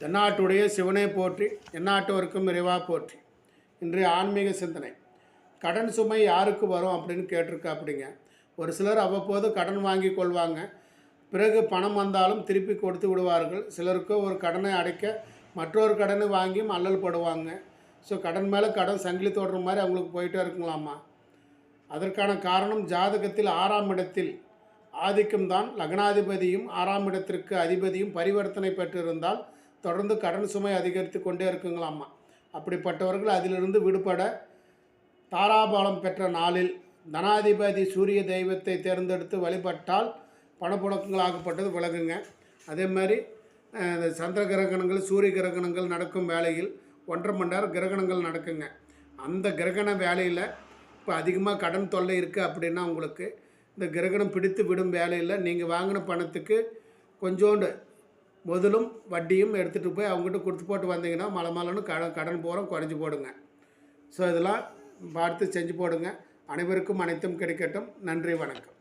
தென்னாட்டுடைய சிவனை போற்றி எந்நாட்டவருக்கும் இறைவா போற்றி. இன்றைய ஆன்மீக சிந்தனை. கடன் சுமை யாருக்கு வரும் அப்படின்னு கேட்டிருக்கா அப்படிங்க ஒரு சிலர் அவ்வப்போது கடன் வாங்கி கொள்வாங்க. பிறகு பணம் வந்தாலும் திருப்பி கொடுத்து விடுவார்கள். சிலருக்கு ஒரு கடனை அடைக்க மற்றொரு கடனை வாங்கியும் அல்லல் படுவாங்க. ஸோ கடன் மேலே கடன் சங்கிலி தோடுற மாதிரி அவங்களுக்கு போயிட்டே இருக்குங்களாமா? அதற்கான காரணம் ஜாதகத்தில் ஆறாம் இடத்தில் ஆதிக்கம் தான் லக்னாதிபதியும் ஆறாம் இடத்திற்கு அதிபதியும் பரிவர்த்தனை பெற்றிருந்தால் தொடர்ந்து கடன் சுமை அதிகரித்து கொண்டே இருக்குங்களாம்மா அப்படிப்பட்டவர்கள் அதிலிருந்து விடுபட தாராபாலம் பெற்ற நாளில் தனாதிபதி சூரிய தெய்வத்தை தேர்ந்தெடுத்து வழிபட்டால் பணப்புழக்கங்களாகப்பட்டது விலகுங்க. அதே மாதிரி இந்த சந்திர கிரகணங்கள் சூரிய கிரகணங்கள் நடக்கும் வேலையில் ஒன்றரை மணி நேரம் கிரகணங்கள் நடக்குங்க. அந்த கிரகண வேலையில் இப்போ அதிகமாக கடன் தொல்லை இருக்குது அப்படின்னா உங்களுக்கு இந்த கிரகணம் பிடித்து விடும் வேலையில் நீங்கள் வாங்கின பணத்துக்கு கொஞ்சோண்டு முதலும் வட்டியும் எடுத்துகிட்டு போய் அவங்ககிட்ட கொடுத்து போட்டு வந்தீங்கன்னா மலை மலைன்னு கடன் கடன் போகிறோம் குறைஞ்சி போடுங்க. ஸோ இதெல்லாம் பார்த்து செஞ்சு போடுங்க. அனைவருக்கும் அனைத்தும் கிடைக்கட்டும். நன்றி வணக்கம்.